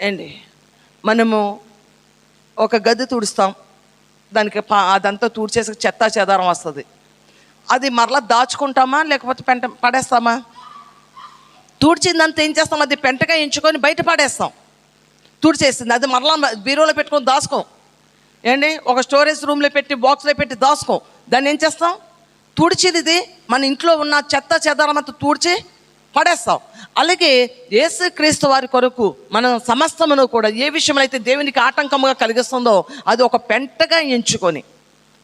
ఏండి మనము ఒక గది తుడుస్తాం. దానికి పా అదంతా తుడిచేసి చెత్త చెదారం వస్తుంది. అది మరలా దాచుకుంటామా? లేకపోతే పెంట పడేస్తామా? తుడిచిందంతా ఏం చేస్తాం? అది పెంటగా ఎంచుకొని బయట పడేస్తాం. తుడిచేసింది. అది మరలా బీరోలో పెట్టుకొని దాచుకోం. ఏంటి? ఒక స్టోరేజ్ రూమ్లో పెట్టి బాక్స్లో పెట్టి దాచుకోం. దాన్ని ఏం చేస్తాం? తుడిచిది మన ఇంట్లో ఉన్న చెత్త చెదారం అంతా తుడిచి పడేస్తాం. అలాగే యేసుక్రీస్తు వారి కొరకు మనం సమస్తమును కూడా ఏ విషయమైతే అయితే దేవునికి ఆటంకముగా కలిగిస్తుందో అది ఒక పెంటగా ఎంచుకొని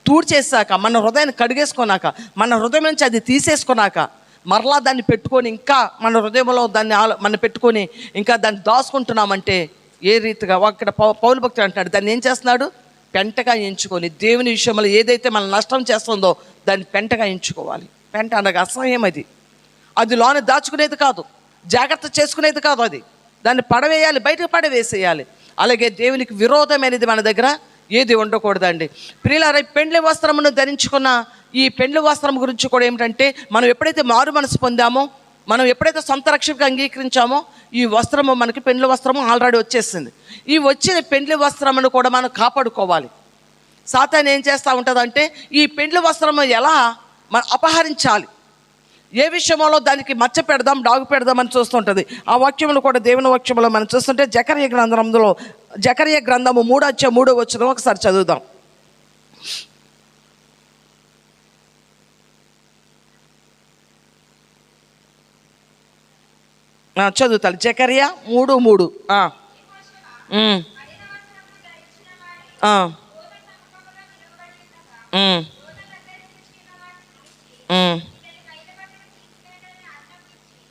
తూడ్చేసాక మన హృదయాన్ని కడిగేసుకున్నాక మన హృదయం నుంచి అది తీసేసుకున్నాక మరలా దాన్ని పెట్టుకొని ఇంకా మన హృదయంలో దాన్ని ఆలో మన పెట్టుకొని ఇంకా దాన్ని దాచుకుంటున్నామంటే ఏ రీతిగా అక్కడ పౌ- పౌలు భక్తుడు అంటాడు దాన్ని ఏం చేస్తున్నాడు? పెంటగా ఎంచుకొని దేవుని విషయంలో ఏదైతే మనం నష్టం చేస్తుందో దాన్ని పెంటగా ఎంచుకోవాలి. పెంట అనగా అసహ్యం అది. అది లోన దాచుకునేది కాదు. జాగ్రత్త చేసుకునేది కాదు అది. దాన్ని పడవేయాలి బయటకు పడవేసేయాలి. అలాగే దేవునికి విరోధమైనది మన దగ్గర ఏది ఉండకూడదండి. ప్రియులారా పెండ్లి వస్త్రమును ధరించుకున్న ఈ పెండ్లి వస్త్రం గురించి కూడా ఏమిటంటే మనం ఎప్పుడైతే మారు మనసు పొందామో మనం ఎప్పుడైతే సొంత రక్షణకు అంగీకరించామో ఈ వస్త్రము మనకి పెండ్లి వస్త్రము ఆల్రెడీ వచ్చేసింది. ఈ వచ్చిన పెండ్లి వస్త్రమును కూడా మనం కాపాడుకోవాలి. సాతాన్ ఏం చేస్తూ ఉంటుందంటే ఈ పెండ్లి వస్త్రము ఎలా మనం అపహరించాలి. ఏ విషయంలో దానికి మచ్చ పెడదాం డాగు పెడదాం అని చూస్తుంటుంది. ఆ వాక్యములు కూడా దేవుని వాక్యంలో మనం చూస్తుంటే జకర్య గ్రంథంలో జకర్య గ్రంథము మూడు వచ్చే మూడో వచ్చిన ఒకసారి చదువుదాం. చదువుతాను. జకర్య మూడు మూడు. Mm.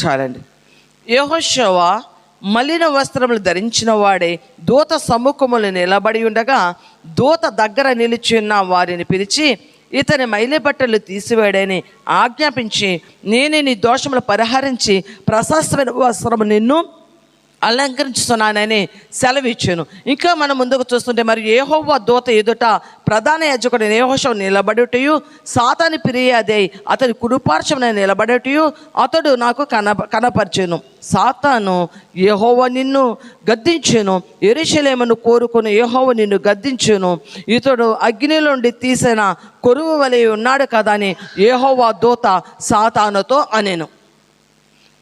చాలండి. యెహోషువ మలిన వస్త్రములు ధరించిన వాడే దూత సముఖములు నిలబడి ఉండగా దూత దగ్గర నిలిచి ఉన్న వారిని పిలిచి ఇతని మైలి బట్టలు తీసివేయడని ఆజ్ఞాపించి నేనే నీ దోషములు పరిహరించి ప్రశస్తమైన వస్త్రము నిన్ను అలంకరించుతున్నానని సెలవిచ్చాను. ఇంకా మనం ముందుకు చూస్తుంటే మరి ఏహోవ దూత ఎదుట ప్రధాన యాజకుడు నేహోషం నిలబడుటయు సాతాని ఫిర్యాదే అతని కుడిపార్శ్వన నిలబడుటయు అతడు నాకు కన కనపరిచాను. సాతాను యహోవ నిన్ను గద్దించాను. ఎరుశలేమను కోరుకుని యెహోవా నిన్ను గద్దించాను. ఇతడు అగ్నిలోండి తీసిన కొరువు వలె ఉన్నాడు కదా అని యెహోవా దూత సాతానుతో అనేను.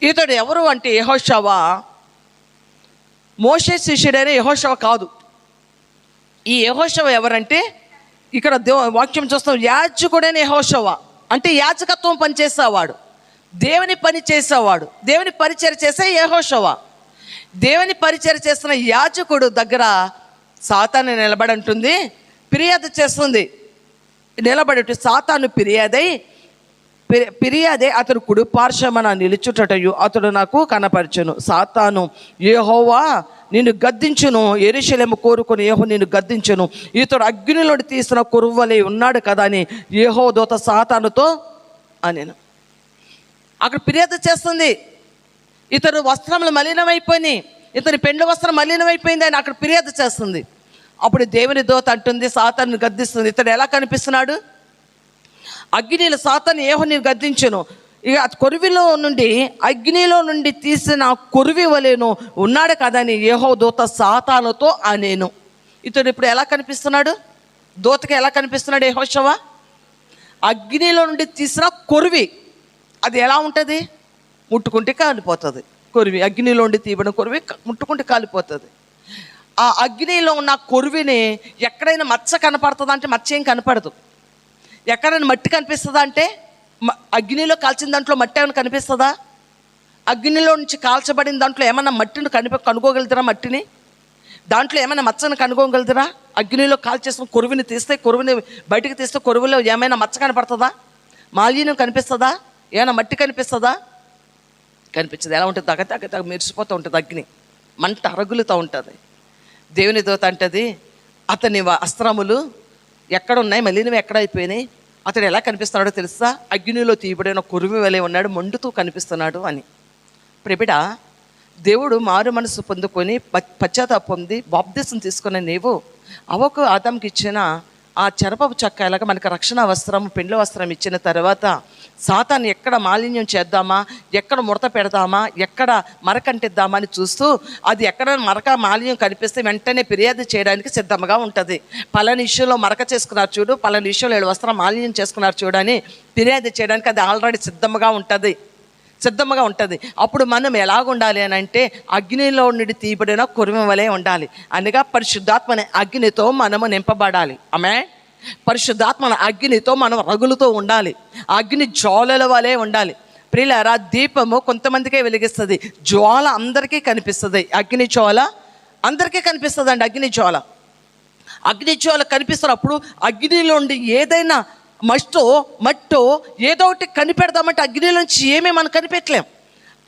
ఇతడు ఎవరు అంటే యెహోషవా? మోషే శిష్యుడైన యహోశవ కాదు. ఈ యహోశవ ఎవరంటే ఇక్కడ దేవ వాక్యం చూస్తాం యాజకుడైన యహోశవ అంటే యాచకత్వం పని చేసేవాడు. దేవుని పని చేసేవాడు. దేవుని పరిచయం చేసే యహోషవ. దేవుని పరిచయం చేస్తున్న యాచకుడు దగ్గర సాతాన్ని నిలబడంటుంది ఫిర్యాదు చేస్తుంది. నిలబడి సాతాను ఫిర్యాదై పిరియాదే ఫిర్యాదే అతడు కుడి పార్శ్వమన నిలుచుటటయు అతడు నాకు కనపరచును. సాతాను ఏహోవా నిన్ను గద్దించును. ఎరుషలేము కోరుకుని ఏహో నిన్ను గద్దించును. ఇతడు అగ్నిలోని తీసిన కురువలే ఉన్నాడు కదా అని ఏహో దోత సాతానుతో అనేను. అక్కడ ఫిర్యాదు చేస్తుంది. ఇతడు వస్త్రములు మలినమైపోయి ఇతని పెండ్లి వస్త్రం మలినమైపోయింది అని అక్కడ ఫిర్యాదు చేస్తుంది. అప్పుడు దేవుని దోత అంటుంది సాతాన్ని గద్దిస్తుంది. ఇతడు ఎలా కనిపిస్తున్నాడు? అగ్నిలో సాతాను ఏహోని గద్దించును. ఇక కొరివిలో నుండి అగ్నిలో నుండి తీసిన కొరివి వలేను ఉన్నాడు కదని ఏహో దూత సాతానుతో అనేను. ఇతడు ఇప్పుడు ఎలా కనిపిస్తున్నాడు? దూతకి ఎలా కనిపిస్తున్నాడు ఏహోషవ అగ్నిలో నుండి తీసిన కొరివి అది ఎలా ఉంటుంది? ముట్టుకుంటే కాలిపోతుంది. కొరివి అగ్నిలో నుండి తీయబడిన కొరివి ముట్టుకుంటే కాలిపోతుంది. ఆ అగ్నిలో ఉన్న కొరివిని ఎక్కడైనా మచ్చ కనపడుతుంది? అంటే మచ్చ ఏం కనపడదు. ఎక్కడైనా మట్టి కనిపిస్తుందా అంటే మ- అగ్నిలో కాల్చిన దాంట్లో మట్టి ఏమైనా కనిపిస్తుందా? అగ్నిలో నుంచి కాల్చబడిన దాంట్లో ఏమైనా మట్టిని కనిపి కనుగోగలుగుతారా మట్టిని? దాంట్లో ఏమైనా మచ్చను కనుగోగలుగుతారా అగ్నిలో కాల్చేసిన కొరువుని తీస్తే కొరువుని బయటికి తీస్తే కొరువులో ఏమైనా మచ్చ కనపడుతుందా? మాలిన్యం కనిపిస్తుందా? ఏమైనా మట్టి కనిపిస్తుందా? కనిపించదు. ఎలా ఉంటుంది? తగ తగ్గ తగ మెరిసిపోతూ ఉంటుంది అగ్ని. మంట అరగులుతూ ఉంటుంది. దేవుని దూత అంటది అతని అస్త్రములు ఎక్కడ ఉన్నాయి నువ్వు ఎక్కడ అయిపోయినాయి? అతడు ఎలా కనిపిస్తున్నాడో తెలుసా? అగ్నిలో తీయబడిన కురుమి వలె ఉన్నాడు మండుతూ కనిపిస్తున్నాడు అని. ప్రిబిడ దేవుడు మారు మనసు పొందుకొని పశ్చాత్తాప పొంది బాప్తిసం తీసుకున్న నీవు అవకు ఆదాంకి ఇచ్చిన ఆ చెరపపు చక్క ఇలాగ మనకు రక్షణ వస్త్రం పెండ్ల వస్త్రం ఇచ్చిన తర్వాత సాతాన్ని ఎక్కడ మాలిన్యం చేద్దామా ఎక్కడ ముడత పెడదామా ఎక్కడ మరకంటిద్దామా అని చూస్తూ అది ఎక్కడ మరక మాలిన్యం కనిపిస్తే వెంటనే ఫిర్యాదు చేయడానికి సిద్ధంగా ఉంటుంది. పలాని ఇష్యూలో మరక చేసుకున్నారు చూడు పలాని ఇష్యూలో ఏడు వస్త్రం మాలిన్యం చేసుకున్నారు చూడని ఫిర్యాదు చేయడానికి అది ఆల్రెడీ సిద్ధంగా ఉంటుంది. సిద్ధంగా ఉంటుంది. అప్పుడు మనం ఎలాగ ఉండాలి అని అంటే అగ్నిలో నుండి తీయబడిన కురిమి వలె ఉండాలి. అనగా పరిశుద్ధాత్మని అగ్నితో మనము నింపబడాలి. ఆమె పరిశుద్ధాత్మన అగ్నితో మనం రగులుతో ఉండాలి. అగ్ని జ్వాలల వలె ఉండాలి. ప్రియులారా దీపము కొంతమందికే వెలిగిస్తుంది. జ్వాల అందరికీ కనిపిస్తుంది. అగ్ని జ్వాల అందరికీ కనిపిస్తుంది అండి అగ్ని జ్వాల అగ్నిజ్వాల కనిపిస్తున్నప్పుడు అగ్నిలోండి ఏదైనా మస్టో మట్టో ఏదో ఒకటి కనిపెడదామంటే అగ్నిలోంచి ఏమీ మనం కనిపెట్టలేం.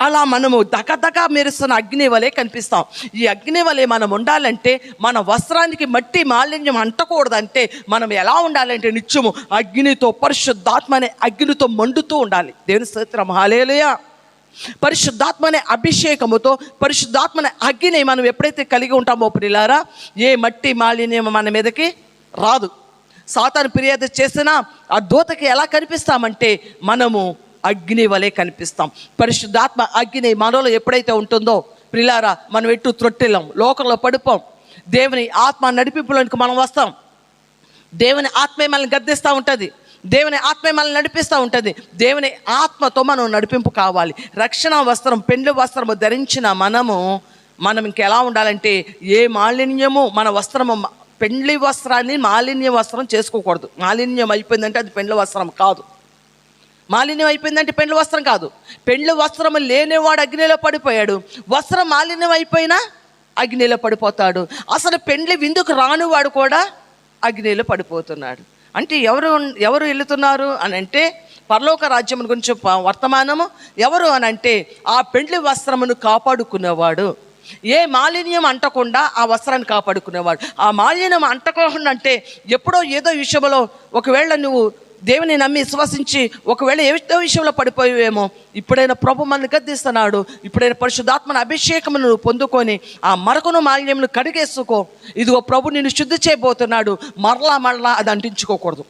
అలా మనము దగదగ మెరుస్తున్న అగ్ని వలె కనిపిస్తాం. ఈ అగ్ని వలె మనం ఉండాలంటే మన వస్త్రానికి మట్టి మాలిన్యం అంటకూడదంటే మనం ఎలా ఉండాలంటే నిత్యము అగ్నితో పరిశుద్ధాత్మ అనే అగ్నితో మండుతూ ఉండాలి. దేవుని స్తోత్రం. హాలేలుయా పరిశుద్ధాత్మ అనే అభిషేకముతో పరిశుద్ధాత్మనే అగ్ని మనం ఎప్పుడైతే కలిగి ఉంటామో ప్రిలారా ఏ మట్టి మాలిన్యం మన మీదకి రాదు. సాతాను ఫిర్యాదు చేసినా ఆ దూతకి ఎలా కనిపిస్తామంటే మనము అగ్ని వలె కనిపిస్తాం. పరిశుద్ధాత్మ అగ్ని మనలో ఎప్పుడైతే ఉంటుందో ప్రిలారా మనం ఎటు త్రొట్టిల్లం లోకంలో పడిపోం. దేవుని ఆత్మ నడిపింపులోనికి మనం వస్తాం. దేవుని ఆత్మే మనల్ని గద్దిస్తూ ఉంటుంది. దేవుని ఆత్మే మనల్ని నడిపిస్తూ ఉంటుంది. దేవుని ఆత్మతో మనం నడిపింపు కావాలి. రక్షణ వస్త్రం పెండ్లి వస్త్రము ధరించిన మనము మనం ఇంకెలా ఉండాలంటే ఏ మాలిన్యము మన వస్త్రము పెండ్లి వస్త్రాన్ని మాలిన్య వస్త్రం చేసుకోకూడదు. మాలిన్యం అయిపోయిందంటే అది పెండ్లి వస్త్రం కాదు. మాలిన్యం అయిపోయిందంటే పెండ్లి వస్త్రం కాదు. పెండ్లి వస్త్రం లేనివాడు అగ్నిలో పడిపోయాడు. వస్త్రం మాలిన్యం అయిపోయినా అగ్నిలో పడిపోతాడు. అసలు పెండ్లి విందుకు రానివాడు కూడా అగ్నిలో పడిపోతున్నాడు. అంటే ఎవరు ఎవరు వెళుతున్నారు అని అంటే పరలోక రాజ్యం గురించి వర్తమానము ఎవరు అని అంటే ఆ పెండ్లి వస్త్రమును కాపాడుకునేవాడు ఏ మాలిన్యం అంటకుండా ఆ వస్త్రాన్ని కాపాడుకునేవాడు. ఆ మాలిన్యం అంటకుండా అంటే ఎప్పుడో ఏదో విషయంలో ఒకవేళ నువ్వు దేవుని నమ్మి విశ్వసించి ఒకవేళ ఏదో విషయంలో పడిపోయేమో ఇప్పుడైనా ప్రభు మనల్ని గద్దిస్తున్నాడు. ఇప్పుడైనా పరిశుద్ధాత్మన అభిషేకమును నువ్వు పొందుకొని ఆ మరకును మాలిన్యమును కడిగేసుకో. ఇదిగో ప్రభు నిన్ను శుద్ధి చేయబోతున్నాడు. మరలా మరలా అది అంటించుకోకూడదు.